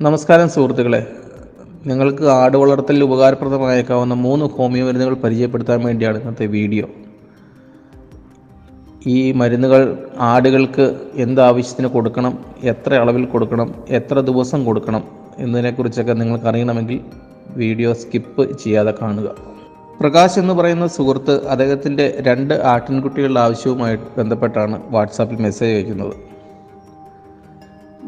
നമസ്കാരം സുഹൃത്തുക്കളെ. നിങ്ങൾക്ക് ആട് വളർത്തലിൽ ഉപകാരപ്രദമായേക്കാവുന്ന മൂന്ന് ഹോമിയോ മരുന്നുകൾ പരിചയപ്പെടുത്താൻ വേണ്ടിയാണ് ഇന്നത്തെ വീഡിയോ. ഈ മരുന്നുകൾ ആടുകൾക്ക് എന്ത് ആവശ്യത്തിന് കൊടുക്കണം എത്ര അളവിൽ കൊടുക്കണം എത്ര ദിവസം കൊടുക്കണം എന്നതിനെക്കുറിച്ചൊക്കെ നിങ്ങൾക്ക് അറിയണമെങ്കിൽ വീഡിയോ സ്കിപ്പ് ചെയ്യാതെ കാണുക. പ്രകാശ് എന്ന് പറയുന്ന സുഹൃത്ത് അദ്ദേഹത്തിന്റെ രണ്ട് ആട്ടിൻകുട്ടികളുടെ ആവശ്യവുമായി ബന്ധപ്പെട്ടാണ് വാട്സാപ്പിൽ മെസ്സേജ് അയക്കുന്നത്.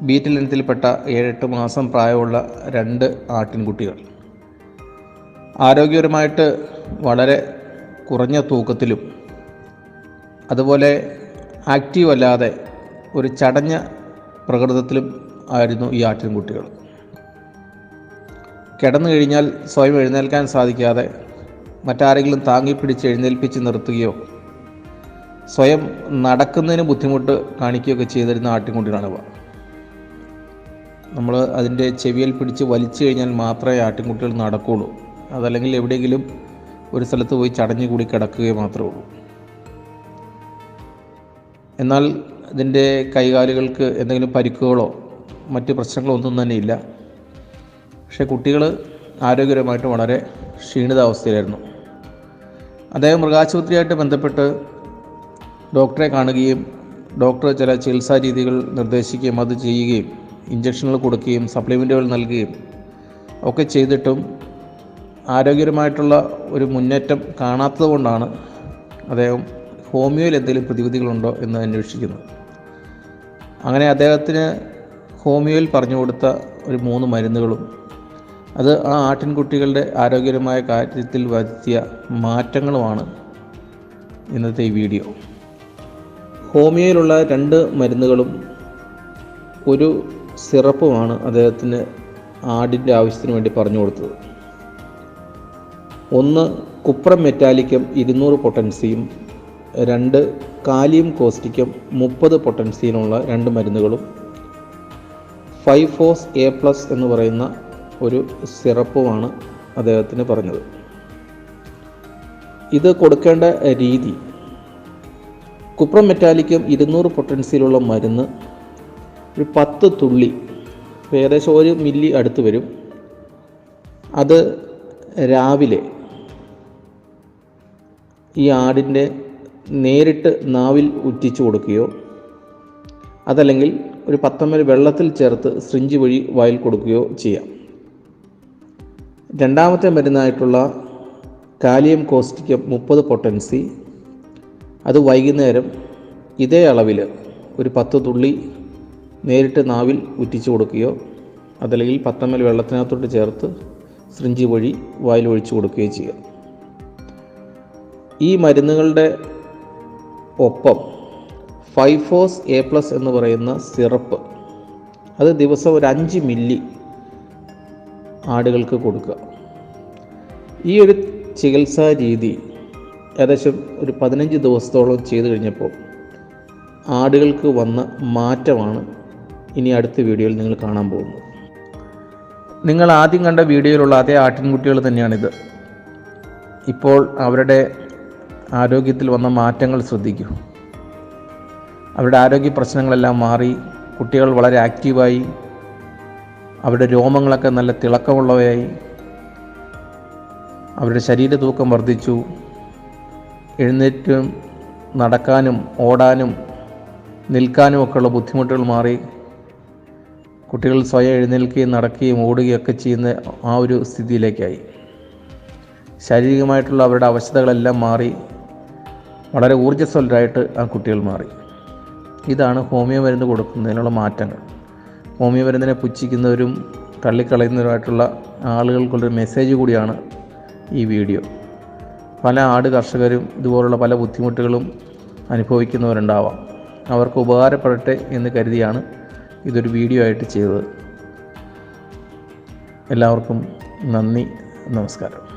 ബീറ്റിൽ ഇനത്തിൽപ്പെട്ട ഏഴെട്ട് മാസം പ്രായമുള്ള രണ്ട് ആട്ടിൻകുട്ടികൾ. ആരോഗ്യപരമായിട്ട് വളരെ കുറഞ്ഞ തൂക്കത്തിലും അതുപോലെ ആക്റ്റീവ് അല്ലാതെ ഒരു ചടഞ്ഞ പ്രകൃതത്തിലും ആയിരുന്നു ഈ ആട്ടിൻകുട്ടികൾ. കിടന്നു കഴിഞ്ഞാൽ സ്വയം എഴുന്നേൽക്കാൻ സാധിക്കാതെ മറ്റാരെങ്കിലും താങ്ങിപ്പിടിച്ച് എഴുന്നേൽപ്പിച്ച് നിർത്തുകയോ സ്വയം നടക്കുന്നതിന് ബുദ്ധിമുട്ട് കാണിക്കുകയൊക്കെ ചെയ്തിരുന്ന ആട്ടിൻകുട്ടികളാണിവ നമ്മൾ അതിന്റെ ചെവിയിൽ പിടിച്ച് വലിച്ചു കഴിഞ്ഞാൽ മാത്രമേ ആട്ടിൻകുട്ടികൾ നടക്കുകയുള്ളൂ അതല്ലെങ്കിൽ എവിടെയെങ്കിലും ഒരു സ്ഥലത്ത് പോയി ചടഞ്ഞു കൂടി കിടക്കുകയോ മാത്രമേ ഉള്ളൂ എന്നാൽ ഇതിന്റെ കൈകാലുകൾക്ക് എന്തെങ്കിലും പരിക്കുകളോ മറ്റ് പ്രശ്നങ്ങളോ ഒന്നും തന്നെ ഇല്ല. പക്ഷേ കുട്ടികൾ ആരോഗ്യപരമായിട്ട് വളരെ ക്ഷീണിതാവസ്ഥയിലായിരുന്നു. അദ്ദേഹം മൃഗാശുപത്രിയായിട്ട് ബന്ധപ്പെട്ട് ഡോക്ടറെ കാണുകയും ഡോക്ടർ ചില ചികിത്സാ രീതികൾ നിർദ്ദേശിക്കുകയും അത് ചെയ്യുകയും ഇഞ്ചക്ഷനുകൾ കൊടുക്കുകയും സപ്ലിമെന്റുകൾ നൽകുകയും ഒക്കെ ചെയ്തിട്ടും ആരോഗ്യപരമായിട്ടുള്ള ഒരു മുന്നേറ്റം കാണാത്തത് കൊണ്ടാണ് അദ്ദേഹം ഹോമിയോയിൽ എന്തെങ്കിലും പ്രതിവിധികളുണ്ടോ എന്ന് അന്വേഷിക്കുന്നത്. അങ്ങനെ അദ്ദേഹത്തിന് ഹോമിയോയിൽ പറഞ്ഞു കൊടുത്ത ഒരു മൂന്ന് മരുന്നുകളും അത് ആ ആട്ടിൻകുട്ടികളുടെ ആരോഗ്യപരമായ കാര്യത്തിൽ വരുത്തിയ മാറ്റങ്ങളുമാണ് ഇന്നത്തെ ഈ വീഡിയോ. ഹോമിയോയിലുള്ള രണ്ട് മരുന്നുകളും ഒരു സിറപ്പുമാണ് അദ്ദേഹത്തിന് ആടിന്റെ ആവശ്യത്തിന് വേണ്ടി പറഞ്ഞു കൊടുത്തത്. ഒന്ന് കുപ്രം മെറ്റാലിക്കം ഇരുന്നൂറ് പൊട്ടൻസിയും രണ്ട് കാലിയം കോസ്റ്റിക്കം മുപ്പത് പൊട്ടൻസിയിലുള്ള രണ്ട് മരുന്നുകളും ഫൈവ് ഫോസ് എ പ്ലസ് എന്ന് പറയുന്ന ഒരു സിറപ്പുമാണ് അദ്ദേഹത്തിന് പറഞ്ഞത്. ഇത് കൊടുക്കേണ്ട രീതി കുപ്രം മെറ്റാലിക്കം ഇരുന്നൂറ് പൊട്ടൻസിയിലുള്ള മരുന്ന് ഒരു പത്ത് തുള്ളി ഏകദേശം ഒരു മില്ലി അടുത്ത് വരും. അത് രാവിലെ ഈ ആടിന്റെ നേരിട്ട് നാവിൽ ഉറ്റിച്ചു കൊടുക്കുകയോ അതല്ലെങ്കിൽ ഒരു പത്തമ്മൽ വെള്ളത്തിൽ ചേർത്ത് സ്രിഞ്ച് വഴി വായിൽ കൊടുക്കുകയോ ചെയ്യാം. രണ്ടാമത്തെ മരുന്നായിട്ടുള്ള കാലിയം കോസ്റ്റിക്കം മുപ്പത് പൊട്ടൻസി അത് വൈകുന്നേരം ഇതേ അളവിൽ ഒരു പത്ത് തുള്ളി നേരിട്ട് നാവിൽ ഉറ്റിച്ചു കൊടുക്കുകയോ അതല്ലെങ്കിൽ പത്തമ്മൽ വെള്ളത്തിനകത്തോട്ട് ചേർത്ത് സ്രിഞ്ചി വഴി വായിൽ ഒഴിച്ചു കൊടുക്കുകയോ ചെയ്യുക. ഈ മരുന്നുകളുടെ ഒപ്പം ഫൈഫോസ് എ പ്ലസ് എന്ന് പറയുന്ന സിറപ്പ് അത് ദിവസം ഒരു അഞ്ച് മില്ലി ആടുകൾക്ക് കൊടുക്കുക. ഈ ഒരു ചികിത്സാ രീതി ഏകദേശം ഒരു പതിനഞ്ച് ദിവസത്തോളം ചെയ്തു കഴിഞ്ഞപ്പോൾ ആടുകൾക്ക് വന്ന മാറ്റമാണ് ഇനി അടുത്ത വീഡിയോയിൽ നിങ്ങൾ കാണാൻ പോകുന്നു. നിങ്ങൾ ആദ്യം കണ്ട വീഡിയോയിലുള്ള അതേ ആട്ടിൻകുട്ടികൾ തന്നെയാണിത്. ഇപ്പോൾ അവരുടെ ആരോഗ്യത്തിൽ വന്ന മാറ്റങ്ങൾ ശ്രദ്ധിക്കൂ. അവരുടെ ആരോഗ്യ പ്രശ്നങ്ങളെല്ലാം മാറി കുട്ടികൾ വളരെ ആക്റ്റീവായി അവരുടെ രോമങ്ങളൊക്കെ നല്ല തിളക്കമുള്ളവയായി അവരുടെ ശരീര തൂക്കം വർദ്ധിച്ചു എഴുന്നേറ്റും നടക്കാനും ഓടാനും നിൽക്കാനും ഒക്കെയുള്ള ബുദ്ധിമുട്ടുകൾ മാറി കുട്ടികൾ സ്വയം എഴുന്നേൽക്കുകയും നടക്കുകയും ഓടുകയും ഒക്കെ ചെയ്യുന്ന ആ ഒരു സ്ഥിതിയിലേക്കായി. ശാരീരികമായിട്ടുള്ള അവരുടെ അവശതകളെല്ലാം മാറി. വളരെ ഊർജസ്വലരായിട്ട് ആ കുട്ടികൾ മാറി. ഇതാണ് ഹോമിയോ മരുന്ന് കൊടുക്കുന്നതിനുള്ള മാറ്റങ്ങൾ. ഹോമിയോ മരുന്നിനെ പുച്ഛിക്കുന്നവരും തള്ളിക്കളയുന്നവരുമായിട്ടുള്ള ആളുകൾക്കുള്ളൊരു മെസ്സേജ് കൂടിയാണ് ഈ വീഡിയോ. പല ആട് കർഷകരും ഇതുപോലുള്ള പല ബുദ്ധിമുട്ടുകളും അനുഭവിക്കുന്നവരുണ്ടാവാം. അവർക്ക് ഉപകാരപ്പെടട്ടെ എന്ന് കരുതിയാണ് ഇതൊരു വീഡിയോ ആയിട്ട് ചെയ്തത്. എല്ലാവർക്കും നന്ദി നമസ്കാരം.